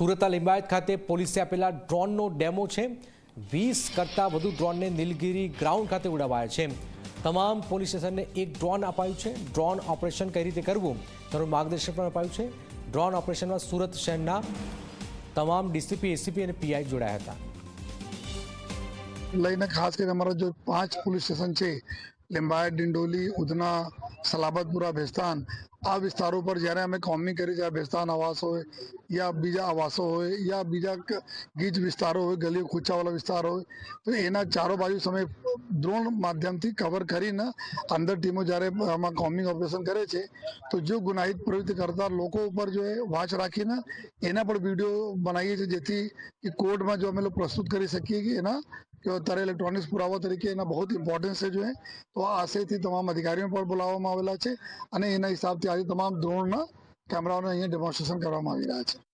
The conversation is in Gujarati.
સુરતના લિંબાયત ખાતે પોલીસે આપેલા ડ્રોનનો ડેમો છે. વીસ કરતાં વધુ ડ્રોનને નીલગિરી ગ્રાઉન્ડ ખાતે ઉડાવાયા છે. તમામ પોલીસ સ્ટેશનને એક ડ્રોન અપાયું છે. ડ્રોન ઓપરેશન કઈ રીતે કરવું? તેનું માર્ગદર્શન પણ અપાયું છે. ડ્રોન ઓપરેશનમાં સુરત શહેરના તમામ ડીસીપી એસીપી અને પીઆઈ જોડાયા હતા. લઈને ખાસ કરીને અમારા જો પાંચ પોલીસ સ્ટેશન છે લિંબાયત, ડિંડોલી, ઉધના, સલાબતપુરા, ભેસ્તાન આ વિસ્તારો પર જ્યારે અમે કોમની કરી છે ભેસ્તાન આવાસ હોય યા બીજા આવાસો હોય યા બીજા ગીચ વિસ્તારો હોય, ગલીઓ ખૂચાવાળા વિસ્તાર હોય, તો એના ચારો બાજુ સમય ડ્રોન માધ્યમથી કવર કરીને અંદર ટીમો જ્યારે આમાં કોમિંગ ઓપરેશન કરે છે, તો જો ગુનાહિત પ્રવૃત્તિ કરતા લોકો ઉપર જો એ વાચ રાખીને એના પર વીડિયો બનાવીએ છીએ, જેથી કોર્ટમાં જો અમે લોકો પ્રસ્તુત કરી શકીએ કે એના કે અત્યારે ઇલેક્ટ્રોનિક્સ પુરાવા તરીકે એના બહુ ઇમ્પોર્ટન્સ છે જો એ તો આ આશયથી તમામ અધિકારીઓ પણ બોલાવવામાં આવેલા છે અને એના હિસાબથી આજે તમામ ડ્રોનના કેમેરાઓને અહીંયા ડેમોન્સ્ટ્રેશન કરવામાં આવી રહ્યા છે